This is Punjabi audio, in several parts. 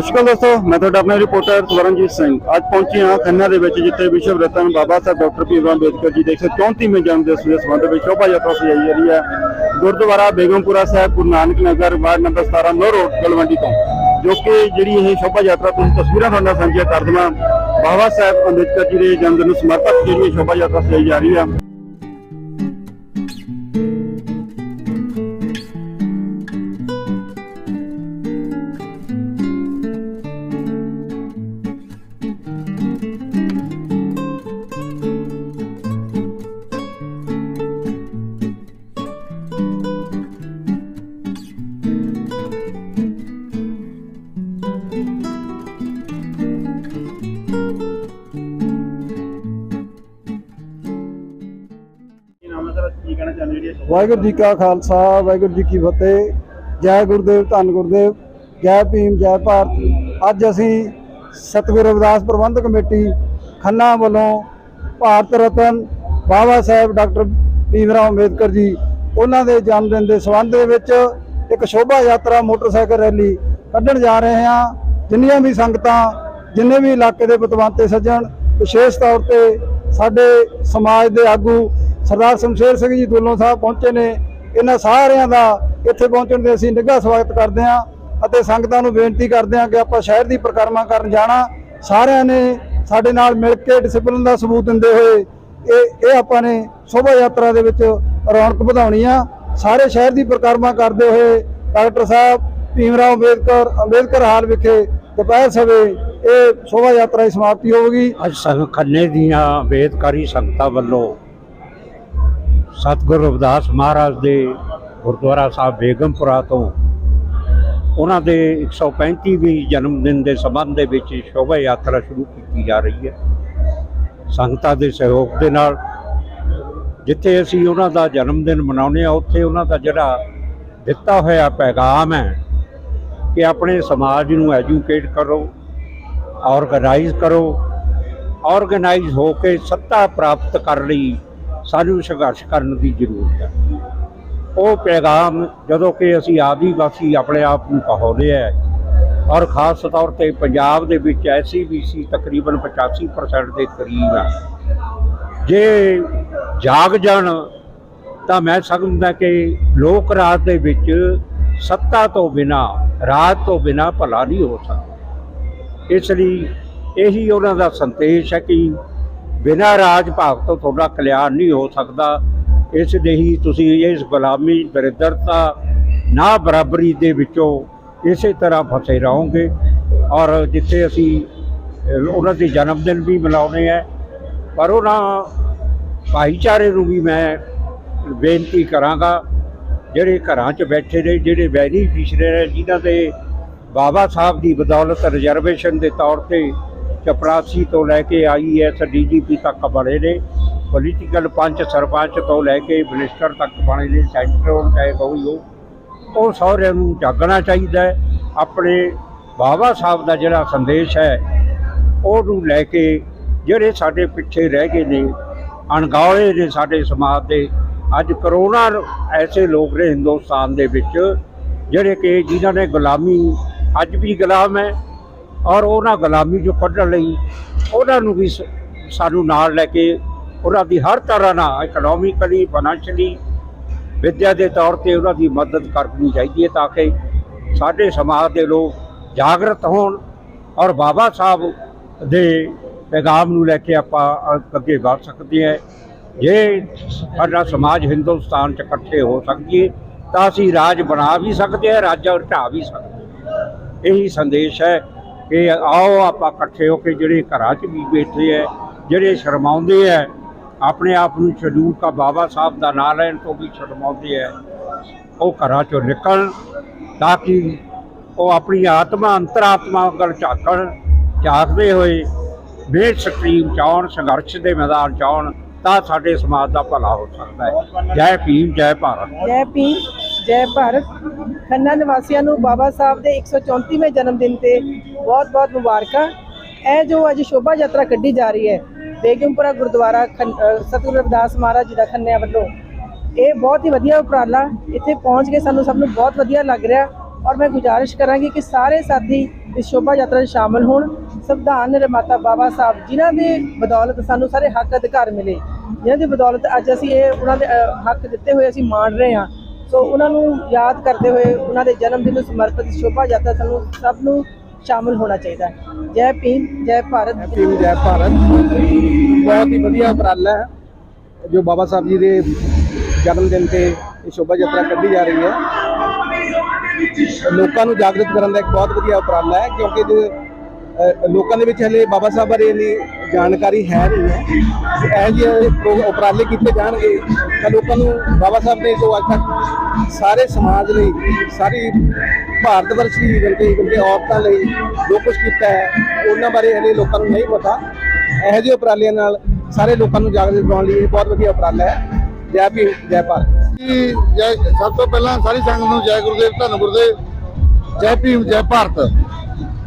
ਸਤਿ ਸ਼੍ਰੀ ਅਕਾਲ ਦੋਸਤੋ, ਮੈਂ ਤੁਹਾਡਾ ਆਪਣਾ ਰਿਪੋਰਟਰ ਸਵਰਨਜੀਤ ਸਿੰਘ। ਅੱਜ ਪਹੁੰਚੇ ਹਾਂ ਖੰਨਾ ਦੇ ਵਿੱਚ, ਜਿੱਥੇ ਵਿਸ਼ਵ ਰਤਨ ਬਾਬਾ ਸਾਹਿਬ ਡਾਕਟਰ ਭੀਮ ਅੰਬੇਦਕਰ ਜੀ ਦੇ 134ਵੇਂ ਜਨਮ ਦਿਵਸ ਦੇ ਸੰਬੰਧ ਵਿੱਚ ਸ਼ੋਭਾ ਯਾਤਰਾ ਸਜਾਈ ਜਾ ਰਹੀ ਹੈ। ਗੁਰਦੁਆਰਾ ਬੇਗਮਪੁਰਾ ਸਾਹਿਬ, ਗੁਰੂ ਨਾਨਕ ਨਗਰ, ਵਾਰਡ ਨੰਬਰ 17 ਨੋ ਰੋਡ, ਗਲਵੰਡੀ ਤੋਂ। ਜੋ ਕਿ ਜਿਹੜੀ ਇਹ ਸ਼ੋਭਾ ਯਾਤਰਾ ਤੁਸੀਂ ਤਸਵੀਰਾਂ ਤੁਹਾਡੇ ਨਾਲ ਸਾਂਝੀਆਂ ਕਰ ਦਵਾਂ, ਬਾਬਾ ਸਾਹਿਬ ਅੰਬੇਦਕਰ ਜੀ ਦੇ ਜਨਮ ਦਿਨ ਨੂੰ ਸਮਰਪਿਤ ਜਿਹੜੀ ਸ਼ੋਭਾ ਯਾਤਰਾ ਸਜਾਈ ਜਾ ਰਹੀ ਹੈ। ਵਾਹਿਗੁਰੂ ਜੀ ਕਾ ਖਾਲਸਾ, ਵਾਹਿਗੁਰੂ ਜੀ ਕੀ ਫਤਿਹ। ਜੈ ਗੁਰਦੇਵ, ਧੰਨ ਗੁਰਦੇਵ, ਜੈ ਭੀਮ, ਜੈ ਭਾਰਤ। ਅੱਜ ਅਸੀਂ ਸਤਿਗੁਰੂ ਰਵਿਦਾਸ ਪ੍ਰਬੰਧਕ ਕਮੇਟੀ ਖੰਨਾ ਵੱਲੋਂ ਭਾਰਤ ਰਤਨ ਬਾਬਾ ਸਾਹਿਬ ਡਾਕਟਰ ਭੀਮ ਰਾਓ ਅੰਬੇਦਕਰ ਜੀ, ਉਹਨਾਂ ਦੇ ਜਨਮ ਦਿਨ ਦੇ ਸੰਬੰਧ ਦੇ ਵਿੱਚ ਇੱਕ ਸ਼ੋਭਾ ਯਾਤਰਾ ਮੋਟਰਸਾਈਕਲ ਰੈਲੀ ਕੱਢਣ ਜਾ ਰਹੇ ਹਾਂ। ਜਿੰਨੀਆਂ ਵੀ ਸੰਗਤਾਂ, ਜਿੰਨੇ ਵੀ ਇਲਾਕੇ ਦੇ ਪਤਵੰਤੇ ਸੱਜਣ, ਵਿਸ਼ੇਸ਼ ਤੌਰ ਤੇ ਸਾਡੇ ਸਮਾਜ ਦੇ ਆਗੂ ਸਰਦਾਰ ਸ਼ਮਸ਼ੇਰ ਸਿੰਘ ਜੀ ਦੁੱਲੋਂ ਸਾਹਿਬ ਪਹੁੰਚੇ ਨੇ। ਇਹਨਾਂ ਸਾਰਿਆਂ ਦਾ ਇੱਥੇ ਪਹੁੰਚਣ ਦੇ ਅਸੀਂ ਨਿੱਘਾ ਸਵਾਗਤ ਕਰਦੇ ਹਾਂ ਅਤੇ ਸੰਗਤਾਂ ਨੂੰ ਬੇਨਤੀ ਕਰਦੇ ਹਾਂ ਕਿ ਆਪਾਂ ਸ਼ਹਿਰ ਦੀ ਪਰਿਕਰਮਾ ਕਰਨ ਜਾਣਾ। ਸਾਰਿਆਂ ਨੇ ਸਾਡੇ ਨਾਲ ਮਿਲ ਕੇ ਡਿਸਪਲਿਨ ਦਾ ਸਬੂਤ ਦਿੰਦੇ ਹੋਏ ਇਹ ਇਹ ਆਪਾਂ ਨੇ ਸ਼ੋਭਾ ਯਾਤਰਾ ਦੇ ਵਿੱਚ ਰੌਣਕ ਵਧਾਉਣੀ ਆ। ਸਾਰੇ ਸ਼ਹਿਰ ਦੀ ਪਰਿਕਰਮਾ ਕਰਦੇ ਹੋਏ ਡਾਕਟਰ ਸਾਹਿਬ ਭੀਮ ਰਾਓ ਅੰਬੇਦਕਰ ਅੰਬੇਦਕਰ ਹਾਲ ਵਿਖੇ ਦੁਪਹਿਰ ਸਮੇਂ ਇਹ ਸ਼ੋਭਾ ਯਾਤਰਾ ਦੀ ਸਮਾਪਤੀ ਹੋਵੇਗੀ ਅੱਜ ਸੰਘ ਖੰਨੇ ਦੀਆਂ ਵੇਦਕਾਰੀ ਸੰਗਤਾਂ ਵੱਲੋਂ ਸਤਿਗੁਰੂ ਰਵਿਦਾਸ ਮਹਾਰਾਜ ਦੇ ਗੁਰਦੁਆਰਾ ਸਾਹਿਬ ਬੇਗਮਪੁਰਾ ਤੋਂ ਉਹਨਾਂ ਦੇ 135ਵੀਂ ਜਨਮ ਦਿਨ ਦੇ ਸੰਬੰਧ ਦੇ ਵਿੱਚ ਸ਼ੋਭਾ ਯਾਤਰਾ ਸ਼ੁਰੂ ਕੀਤੀ ਜਾ ਰਹੀ ਹੈ। ਸੰਗਤਾਂ ਦੇ ਸਹਿਯੋਗ ਦੇ ਨਾਲ ਜਿੱਥੇ ਅਸੀਂ ਉਹਨਾਂ ਦਾ ਜਨਮ ਦਿਨ ਮਨਾਉਂਦੇ ਆ ਉੱਥੇ ਉਹਨਾਂ ਦਾ ਜਿਹੜਾ ਦਿੱਤਾ ਹੋਇਆ ਪੈਗਾਮ ਹੈ ਕਿ ਆਪਣੇ ਸਮਾਜ ਨੂੰ ਐਜੂਕੇਟ ਕਰੋ ਆਰਗੇਨਾਈਜ਼ ਕਰੋ ਆਰਗੇਨਾਈਜ਼ ਹੋ ਕੇ ਸੱਤਾ ਪ੍ਰਾਪਤ ਕਰ ਲਈ ਸਾਨੂੰ ਸੰਘਰਸ਼ ਕਰਨ ਦੀ ਜ਼ਰੂਰਤ ਹੈ। ਉਹ ਪੈਗਾਮ ਜਦੋਂ ਕਿ ਅਸੀਂ ਆਦੀਵਾਸੀ ਆਪਣੇ ਆਪ ਨੂੰ ਕਹਾਉਂਦੇ ਆ ਔਰ ਖਾਸ ਤੌਰ ਤੇ ਪੰਜਾਬ ਦੇ ਵਿੱਚ ਐਸਸੀਬੀਸੀ ਤਕਰੀਬਨ 85% ਦੇ ਕਰੀਬ ਹੈ ਜੇ ਜਾਗ ਜਾਣ ਤਾਂ ਮੈਂ ਸਮਝਦਾ ਕਿ ਲੋਕ ਰਾਜ ਦੇ ਵਿੱਚ ਸੱਤਾ ਤੋਂ ਬਿਨਾ, ਰਾਜ ਤੋਂ ਬਿਨਾ ਭਲਾ ਨਹੀਂ ਹੋ ਸਕਦਾ। ਇਸ ਲਈ ਇਹੀ ਉਹਨਾਂ ਦਾ ਸੰਦੇਸ਼ ਹੈ ਕਿ ਬਿਨਾਂ ਰਾਜ ਭਾਗ ਤੋਂ ਤੁਹਾਡਾ ਕਲਿਆਣ ਨਹੀਂ ਹੋ ਸਕਦਾ। ਇਸ ਲਈ ਤੁਸੀਂ ਇਸ ਗੁਲਾਮੀ ਦਰਿਦਰਤਾ ਨਾ ਬਰਾਬਰੀ ਦੇ ਵਿੱਚੋਂ ਇਸੇ ਤਰ੍ਹਾਂ ਫਸੇ ਰਹੋਗੇ। ਔਰ ਜਿੱਥੇ ਅਸੀਂ ਉਹਨਾਂ ਦੇ ਜਨਮ ਦਿਨ ਵੀ ਮਨਾਉਂਦੇ ਆ ਪਰ ਉਹਨਾਂ ਭਾਈਚਾਰੇ ਨੂੰ ਵੀ ਮੈਂ ਬੇਨਤੀ ਕਰਾਂਗਾ, ਜਿਹੜੇ ਘਰਾਂ 'ਚ ਬੈਠੇ ਨੇ, ਜਿਹੜੇ ਬੈਨੀਫਿਸ਼ਰੀ ਨੇ, ਜਿਨ੍ਹਾਂ ਦੇ ਬਾਬਾ ਸਾਹਿਬ ਦੀ ਬਦੌਲਤ ਰਿਜ਼ਰਵੇਸ਼ਨ ਦੇ ਤੌਰ ਤੇ ਚਪਰਾਸੀ ਤੋਂ ਲੈ ਕੇ ਆਈਐਸ ਡੀਜੀਪੀ ਤੱਕ ਬਣੇ ਨੇ। ਪੋਲੀਟੀਕਲ ਪੰਚ, ਸਰਪੰਚ ਤੋਂ ਲੈ ਕੇ ਮਿਨਿਸਟਰ ਤੱਕ ਬਣੇ ਨੇ ਸੈਂਟਰਲ ਚਾਹੇ ਕੋਈ ਹੋ। ਉਹ ਸਹੁਰਿਆਂ ਨੂੰ ਜਾਗਣਾ ਚਾਹੀਦਾ ਹੈ। ਆਪਣੇ ਬਾਬਾ ਸਾਹਿਬ ਦਾ ਜਿਹੜਾ ਸੰਦੇਸ਼ ਹੈ, ਉਹਨੂੰ ਲੈ ਕੇ ਜਿਹੜੇ ਸਾਡੇ ਪਿੱਛੇ ਰਹਿ ਗਏ ਨੇ, ਅਣਗੌਲੇ ਨੇ ਸਾਡੇ ਸਮਾਜ ਦੇ, ਅੱਜ ਕਰੋਨਾ ਐਸੇ ਲੋਕ ਨੇ ਹਿੰਦੁਸਤਾਨ ਦੇ ਵਿੱਚ, ਜਿਹੜੇ ਕਿ ਜਿਨ੍ਹਾਂ ਨੇ ਗੁਲਾਮੀ, ਅੱਜ ਵੀ ਗੁਲਾਮ ਹੈ। ਔਰ ਉਹਨਾਂ ਗੁਲਾਮੀ ਜੋ ਕੱਢਣ ਲਈ ਉਹਨਾਂ ਨੂੰ ਵੀ ਸਾਨੂੰ ਨਾਲ ਲੈ ਕੇ ਉਹਨਾਂ ਦੀ ਹਰ ਤਰ੍ਹਾਂ ਨਾਲ ਇਕਨੋਮਿਕਲੀ ਫਾਈਨੈਂਸ਼ਲੀ ਵਿੱਦਿਆ ਦੇ ਤੌਰ ਤੇ ਉਹਨਾਂ ਦੀ ਮਦਦ ਕਰਨੀ ਚਾਹੀਦੀ ਹੈ ਤਾਂ ਕਿ ਸਾਡੇ ਸਮਾਜ ਦੇ ਲੋਕ ਜਾਗਰਤ ਹੋਣ ਔਰ ਬਾਬਾ ਸਾਹਿਬ ਦੇ ਪੈਗਾਮ ਨੂੰ ਲੈ ਕੇ ਆਪਾਂ ਅੱਗੇ ਵਧ ਸਕਦੇ ਹਾਂ। ਜੇ ਸਾਡਾ ਸਮਾਜ ਹਿੰਦੁਸਤਾਨ 'ਚ ਇਕੱਠੇ ਹੋ ਸਕੀਏ ਤਾਂ ਅਸੀਂ ਰਾਜ ਬਣਾ ਵੀ ਸਕਦੇ ਹਾਂ, ਰਾਜਾ ਢਾ ਵੀ ਸਕਦੇ ਇਹੀ ਸੰਦੇਸ਼ ਹੈ ਕਿ ਆਓ ਆਪਾਂ ਇਕੱਠੇ ਹੋ ਕੇ ਜਿਹੜੇ ਘਰਾਂ 'ਚ ਵੀ ਬੈਠੇ ਹੈ ਜਿਹੜੇ ਸ਼ਰਮਾਉਂਦੇ ਹੈ ਆਪਣੇ ਆਪ ਨੂੰ ਸ਼ਡਿਊਲ ਕਾ ਬਾਬਾ ਸਾਹਿਬ ਦਾ ਨਾਂ ਲੈਣ ਤੋਂ ਵੀ ਸ਼ਰਮਾਉਂਦੇ ਹੈ ਉਹ ਘਰਾਂ 'ਚੋਂ ਨਿਕਲਣ ਤਾਂ ਕਿ ਉਹ ਆਪਣੀ ਆਤਮਾ ਅੰਤਰਾਤਮਾ ਵੱਲ ਝਾਕਣ, ਝਾਕਦੇ ਹੋਏ ਮੇਨ ਸਟ੍ਰੀਮ ਚਾਉਣ ਸੰਘਰਸ਼ ਦੇ ਮੈਦਾਨ ਚਾਉਣ ਤਾਂ ਸਾਡੇ ਸਮਾਜ ਦਾ ਭਲਾ ਹੋ ਸਕਦਾ ਹੈ ਜੈ ਭੀਮ, ਜੈ ਭਾਰਤ। ਜੈ ਭੀਮ। ਜੈ ਭਾਰਤ। ਖੰਨਾ ਨਿਵਾਸੀਆਂ ਨੂੰ ਬਾਬਾ ਸਾਹਿਬ ਦੇ 134ਵੇਂ ਜਨਮ ਦਿਨ ਤੇ ਬਹੁਤ-ਬਹੁਤ ਮੁਬਾਰਕਾਂ। ਇਹ ਜੋ ਅੱਜ ਸ਼ੋਭਾ ਯਾਤਰਾ ਕੱਢੀ ਜਾ ਰਹੀ ਹੈ, ਬੇਗਮਪੁਰਾ ਗੁਰਦੁਆਰਾ ਖੰਨ- ਸਤਿਗੁਰੂ ਰਵਿਦਾਸ ਮਹਾਰਾਜ ਜੀ ਦਾ ਖੰਨਿਆਂ ਵੱਲੋਂ, ਇਹ ਬਹੁਤ ਹੀ ਵਧੀਆ ਉਪਰਾਲਾ ਇੱਥੇ ਪਹੁੰਚ ਕੇ ਸਾਨੂੰ ਸਭ ਨੂੰ ਬਹੁਤ ਵਧੀਆ ਲੱਗ ਰਿਹਾ। ਔਰ ਮੈਂ ਗੁਜ਼ਾਰਿਸ਼ ਕਰਾਂਗੀ ਕਿ ਸਾਰੇ ਸਾਥੀ ਇਸ ਸ਼ੋਭਾ ਯਾਤਰਾ 'ਚ ਸ਼ਾਮਲ ਹੋਣ। ਸੰਵਿਧਾਨ ਨਿਰਮਾਤਾ ਬਾਬਾ ਸਾਹਿਬ ਜਿਨ੍ਹਾਂ ਦੇ ਬਦੌਲਤ ਸਾਨੂੰ ਸਾਰੇ ਹੱਕ ਅਧਿਕਾਰ ਮਿਲੇ, ਜਿਨ੍ਹਾਂ ਦੀ ਬਦੌਲਤ ਅੱਜ ਅਸੀਂ ਇਹ ਉਹਨਾਂ ਦੇ ਹੱਕ ਦਿੱਤੇ ਹੋਏ ਅਸੀਂ ਮਾਣ ਰਹੇ ਹਾਂ। ਸੋ ਉਹਨਾਂ ਨੂੰ ਯਾਦ ਕਰਦੇ ਹੋਏ ਉਹਨਾਂ ਦੇ ਜਨਮ ਦਿਨ ਨੂੰ ਸਮਰਪਿਤ ਸ਼ੋਭਾ ਯਾਤਰਾ ਸਾਨੂੰ ਸਭ ਨੂੰ ਸ਼ਾਮਲ ਹੋਣਾ ਚਾਹੀਦਾ ਹੈ। ਜੈ ਭੀਮ, ਜੈ ਭਾਰਤ। ਭੀਮ, ਜੈ ਭਾਰਤ। ਬਹੁਤ ਹੀ ਵਧੀਆ ਉਪਰਾਲਾ ਹੈ, ਜੋ ਬਾਬਾ ਸਾਹਿਬ ਜੀ ਦੇ ਜਨਮ ਦਿਨ ਤੇ ਇਹ ਸ਼ੋਭਾ ਯਾਤਰਾ ਕੱਢੀ ਜਾ ਰਹੀ ਹੈ। ਲੋਕਾਂ ਨੂੰ ਜਾਗਰੂਕ ਕਰਨ ਦਾ ਇੱਕ ਬਹੁਤ ਵਧੀਆ ਉਪਰਾਲਾ ਹੈ, ਕਿਉਂਕਿ ਜੇ ਲੋਕਾਂ ਦੇ ਵਿੱਚ ਹਲੇ ਬਾਬਾ ਸਾਹਿਬ ਬਾਰੇ ਇੰਨੀ ਜਾਣਕਾਰੀ ਹੈ ਨਹੀਂ ਹੈ। ਇਹ ਜਿਹੇ ਪ੍ਰੋ- ਉਪਰਾਲੇ ਕੀਤੇ ਜਾਣਗੇ ਤਾਂ ਲੋਕਾਂ ਨੂੰ ਬਾਬਾ ਸਾਹਿਬ ਨੇ ਜੋ ਅੱਜ ਤੱਕ ਸਾਰੇ ਸਮਾਜ ਲਈ, ਸਾਰੀ ਭਾਰਤ ਵਰਸ਼ ਲਈ ਬਲਕਿ ਬਲਕਿ ਔਰਤਾਂ ਲਈ ਜੋ ਕੁਝ ਕੀਤਾ ਹੈ, ਉਹਨਾਂ ਬਾਰੇ ਹਲੇ ਲੋਕਾਂ ਨੂੰ ਨਹੀਂ ਪਤਾ। ਇਹੋ ਜਿਹੇ ਉਪਰਾਲਿਆਂ ਨਾਲ ਸਾਰੇ ਲੋਕਾਂ ਨੂੰ ਜਾਗਰੂਕ ਬਣਾਉਣ ਲਈ ਇਹ ਬਹੁਤ ਵਧੀਆ ਉਪਰਾਲਾ ਹੈ। ਜੈ ਭੀਮ ਜੈ ਭਾਰਤ। ਜੀ, ਜੈ ਸਭ ਤੋਂ ਪਹਿਲਾਂ ਸਾਰੀ ਸੰਗਤ ਨੂੰ ਜੈ ਗੁਰਦੇਵ, ਧੰਨ ਗੁਰਦੇਵ, ਜੈ ਭੀਮ, ਜੈ ਭਾਰਤ।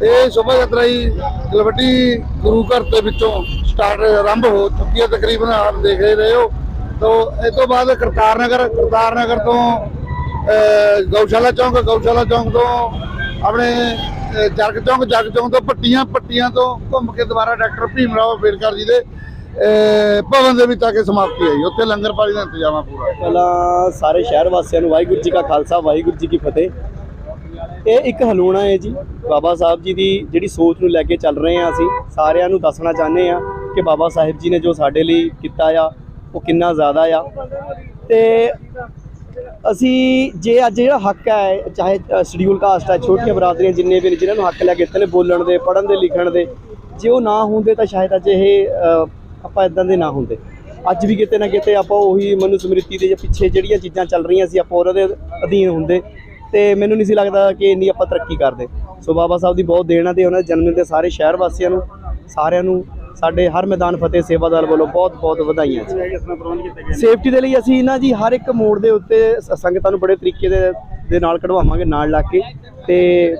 ਇਹ ਸ਼ੋਭਾ ਯਾਤਰਾ ਜੀ ਤਲਵੱਡੀ ਗੁਰੂ ਘਰ ਦੇ ਵਿੱਚੋਂ ਸਟਾਰਟ ਆਰੰਭ ਹੋ ਚੁੱਕੀ ਹੈ ਤਕਰੀਬਨ ਆਪ ਦੇਖ ਰਹੇ ਹੋ। ਤੋਂ ਇਸ ਤੋਂ ਬਾਅਦ ਕਰਤਾਰ ਨਗਰ ਕਰਤਾਰ ਨਗਰ ਤੋਂ ਅਹ, ਗਊਸ਼ਾਲਾ ਚੌਂਕ ਗਊਸ਼ਾਲਾ ਚੌਂਕ ਤੋਂ ਆਪਣੇ ਅਹ, ਜਰਗ ਚੌਂਕ ਜਰਗ ਚੌਂਕ ਤੋਂ ਪੱਟੀਆਂ ਪੱਟੀਆਂ ਤੋਂ ਘੁੰਮ ਕੇ ਦੁਬਾਰਾ ਡਾਕਟਰ ਭੀਮ ਰਾਓ ਅੰਬੇਡਕਰ ਜੀ ਦੇ ਭਵਨ ਦੇ ਵਿੱਚ ਆ ਕੇ ਸਮਾਪਤੀ ਹੈ ਉੱਥੇ ਲੰਗਰ ਪਾਣੀ ਦਾ ਇੰਤਜ਼ਾਮ ਪੂਰਾ। ਪਹਿਲਾਂ ਸਾਰੇ ਸ਼ਹਿਰ ਵਾਸੀਆਂ ਨੂੰ ਵਾਹਿਗੁਰੂ ਜੀ ਕਾ ਖਾਲਸਾ ਵਾਹਿਗੁਰੂ ਜੀ ਕੀ ਫਤਿਹ। ਇਹ ਇੱਕ ਹਲੂਣਾ ਹੈ ਜੀ। ਬਾਬਾ ਸਾਹਿਬ ਜੀ ਦੀ ਜਿਹੜੀ ਸੋਚ ਨੂੰ ਲੈ ਕੇ ਚੱਲ ਰਹੇ ਹਾਂ ਅਸੀਂ, ਸਾਰਿਆਂ ਨੂੰ ਦੱਸਣਾ ਚਾਹੁੰਦੇ ਆ ਕਿ ਬਾਬਾ ਸਾਹਿਬ ਜੀ ਨੇ ਜੋ ਸਾਡੇ ਲਈ ਕੀਤਾ ਆ, ਉਹ ਕਿੰਨਾ ਜ਼ਿਆਦਾ ਆ। ਤੇ ਅਸੀਂ ਜੇ ਅੱਜ ਜਿਹੜਾ ਹੱਕ ਹੈ, ਚਾਹੇ ਸ਼ਡਿਊਲ ਕਾਸਟ ਹੈ, ਛੋਟੀਆਂ ਬਰਾਦਰੀਆਂ ਜਿੰਨੇ ਵੀ ਨੇ, ਜਿਨ੍ਹਾਂ ਨੂੰ ਹੱਕ ਲੈ ਕੇ ਇੱਥੇ ਨੇ ਬੋਲਣ ਦੇ, ਪੜ੍ਹਨ ਦੇ, ਲਿਖਣ ਦੇ, ਜੇ ਉਹ ਨਾ ਹੁੰਦੇ ਤਾਂ ਸ਼ਾਇਦ ਅੱਜ ਇਹ ਆਪਾਂ ਇਦਾਂ ਦੇ ਨਾ ਹੁੰਦੇ। ਅੱਜ ਵੀ ਕਿਤੇ ਨਾ ਕਿਤੇ ਆਪਾਂ ਉਹੀ ਮਨੂ ਸਮ੍ਰਿਤੀ ਦੇ ਜਾਂ ਪਿੱਛੇ ਜਿਹੜੀਆਂ ਚੀਜ਼ਾਂ ਚੱਲ ਰਹੀਆਂ ਸੀ, ਆਪਾਂ ਉਹਨਾਂ ਦੇ ਅਧੀਨ ਹੁੰਦੇ। ਤੇ ਮੈਨੂੰ ਨਹੀਂ ਸੀ ਲੱਗਦਾ ਕਿ ਇੰਨੀ ਆਪਾਂ ਤਰੱਕੀ ਕਰਦੇ। ਸੋ ਬਾਬਾ ਸਾਹਿਬ ਦੀ ਬਹੁਤ ਦੇਣ ਆ ਤੇ ਉਹਨਾਂ ਦੇ ਜਨਮ ਦਿਨ ਤੇ ਸਾਰੇ ਸ਼ਹਿਰ ਵਾਸੀਆਂ ਨੂੰ, ਸਾਰਿਆਂ ਨੂੰ, ਸਾਡੇ ਹਰ ਮੈਦਾਨ ਫਤਿਹ ਸੇਵਾ ਦਲ ਵੱਲੋਂ ਬਹੁਤ ਬਹੁਤ ਵਧਾਈਆਂ ਜੀ। ਸੇਫਟੀ ਦੇ ਲਈ ਅਸੀਂ ਨਾ ਜੀ ਹਰ ਇੱਕ ਮੋੜ ਦੇ ਉੱਤੇ ਸ- ਸੰਗਤਾਂ ਨੂੰ ਬੜੇ ਤਰੀਕੇ ਦੇ ਦੇ ਨਾਲ ਕਢਵਾਵਾਂਗੇ ਨਾਲ ਲਾ ਕੇ ਤੇ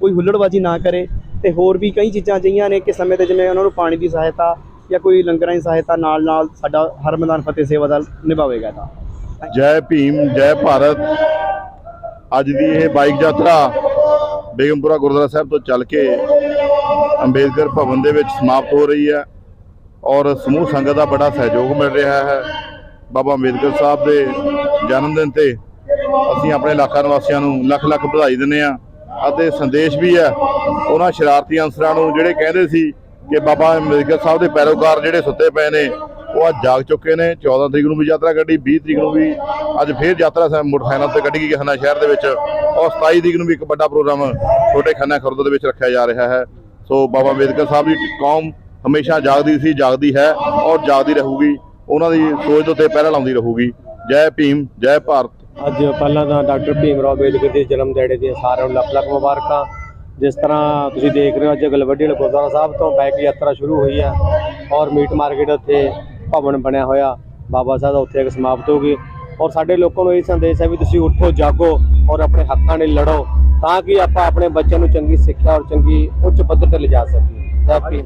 ਕੋਈ ਹੁੱਲੜਬਾਜੀ ਨਾ ਕਰੇ ਤੇ ਹੋਰ ਵੀ ਕਈ ਚੀਜ਼ਾਂ ਅਜਿਹੀਆਂ ਨੇ ਕਿ ਸਮੇਂ ਤੇ ਜਿਵੇਂ ਉਹਨਾਂ ਨੂੰ ਪਾਣੀ ਦੀ ਸਹਾਇਤਾ ਜਾਂ ਕੋਈ ਲੰਗਰਾਂ ਦੀ ਸਹਾਇਤਾ ਨਾਲ ਨਾਲ ਸਾਡਾ ਹਰ ਮੈਦਾਨ ਫਤਿਹ ਸੇਵਾ ਦਲ ਨਿਭਾਵੇਗਾ ਤਾਂ। ਜੈ ਭੀਮ, ਜੈ ਭਾਰਤ। ਅੱਜ ਦੀ ਇਹ ਬਾਈਕ ਯਾਤਰਾ ਬੇਗਮਪੁਰਾ ਗੁਰਦੁਆਰਾ ਸਾਹਿਬ ਤੋਂ ਚੱਲ ਕੇ ਅੰਬੇਦਕਰ ਭਵਨ ਦੇ ਵਿੱਚ ਸਮਾਪਤ ਹੋ ਰਹੀ ਹੈ ਔਰ ਸਮੂਹ ਸੰਗਤ ਦਾ ਬੜਾ ਸਹਿਯੋਗ ਮਿਲ ਰਿਹਾ ਹੈ। ਬਾਬਾ ਅੰਬੇਦਕਰ ਸਾਹਿਬ ਦੇ ਜਨਮ ਦਿਨ ਤੇ ਅਸੀਂ ਆਪਣੇ ਇਲਾਕਾ ਨਿਵਾਸੀਆਂ ਨੂੰ ਲੱਖ ਲੱਖ ਵਧਾਈ ਦਿੰਦੇ ਆ ਅਤੇ ਸੰਦੇਸ਼ ਵੀ ਹੈ ਉਹਨਾਂ ਸ਼ਰਾਰਤੀ ਅਨਸਰਾਂ ਨੂੰ ਜਿਹੜੇ ਕਹਿੰਦੇ ਸੀ ਕਿ ਬਾਬਾ ਅੰਬੇਦਕਰ ਸਾਹਿਬ ਦੇ ਪੈਰੋਕਾਰ ਜਿਹੜੇ ਸੁੱਤੇ ਪਏ ਨੇ ਉਹ ਅੱਜ ਜਾਗ ਚੁੱਕੇ ਨੇ 14 ਤਰੀਕ ਨੂੰ ਵੀ ਯਾਤਰਾ ਕੱਢੀ 20 ਤਰੀਕ ਨੂੰ ਵੀ ਅੱਜ ਫੇਰ ਯਾਤਰਾ ਸਾਹਿਬ ਮੋਟਰਸਾਈਕਲ ਤੇ ਕੱਢੀ ਗਈ ਖੰਨਾ ਸ਼ਹਿਰ ਦੇ ਵਿੱਚ। ਔਰ 27 ਤਰੀਕ ਨੂੰ ਵੀ ਇੱਕ ਵੱਡਾ ਪ੍ਰੋਗਰਾਮ ਛੋਟੇ ਖੰਨਾ ਖੁਰਦ ਦੇ ਵਿੱਚ ਰੱਖਿਆ ਜਾ ਰਿਹਾ ਹੈ। ਸੋ ਬਾਬਾ ਅੰਬੇਦਕਰ ਸਾਹਿਬ ਦੀ ਕੌਮ ਹਮੇਸ਼ਾ ਜਾਗਦੀ ਸੀ, ਜਾਗਦੀ ਹੈ ਔਰ ਜਾਗਦੀ ਰਹੂਗੀ। ਉਹਨਾਂ ਦੀ ਸੋਚ ਦੇ ਉੱਤੇ ਪਹਿਰਾ ਲਾਉਂਦੀ ਰਹੂਗੀ। ਜੈ ਭੀਮ, ਜੈ ਭਾਰਤ। ਅੱਜ ਪਹਿਲਾਂ ਤਾਂ ਡਾਕਟਰ ਭੀਮ ਰਾਓ ਅੰਬੇਦਕਰ ਦੇ ਜਨਮ ਦਿਹਾੜੇ ਦੀਆਂ ਸਾਰਿਆਂ ਨੂੰ ਲੱਖ ਲੱਖ ਮੁਬਾਰਕਾਂ। ਜਿਸ ਤਰ੍ਹਾਂ ਤੁਸੀਂ ਦੇਖ ਰਹੇ ਹੋ, ਅੱਜ ਗਲਵੱਡੀ ਵਾਲੇ ਗੁਰਦੁਆਰਾ ਸਾਹਿਬ ਤੋਂ ਬਾਈਕ ਯਾਤਰਾ ਸ਼ੁਰੂ ਹੋਈ ਹੈ। ਔਰ ਮੀਟ ਮਾਰਕੀਟ ਉੱਥੇ ਭਵਨ ਬਣਿਆ ਹੋਇਆ। ਬਾਬਾ ਸਾਹਿਬ ਦਾ ਉੱਥੇ ਇੱਕ ਸਮਾਪਤ ਹੋ ਗਈ। ਔਰ ਸਾਡੇ ਲੋਕਾਂ ਨੂੰ ਇਹ ਸੰਦੇਸ਼ ਹੈ ਵੀ ਤੁਸੀਂ ਉੱਠੋ, ਜਾਗੋ ਔਰ ਆਪਣੇ ਹੱਕਾਂ ਲਈ ਲੜੋ ਤਾਂ ਕਿ ਆਪਾਂ ਆਪਣੇ ਬੱਚਿਆਂ ਨੂੰ ਚੰਗੀ ਸਿੱਖਿਆ ਔਰ ਚੰਗੀ ਉੱਚ ਪੱਧਰ ਤੇ ਲਿਜਾ ਸਕੀਏ।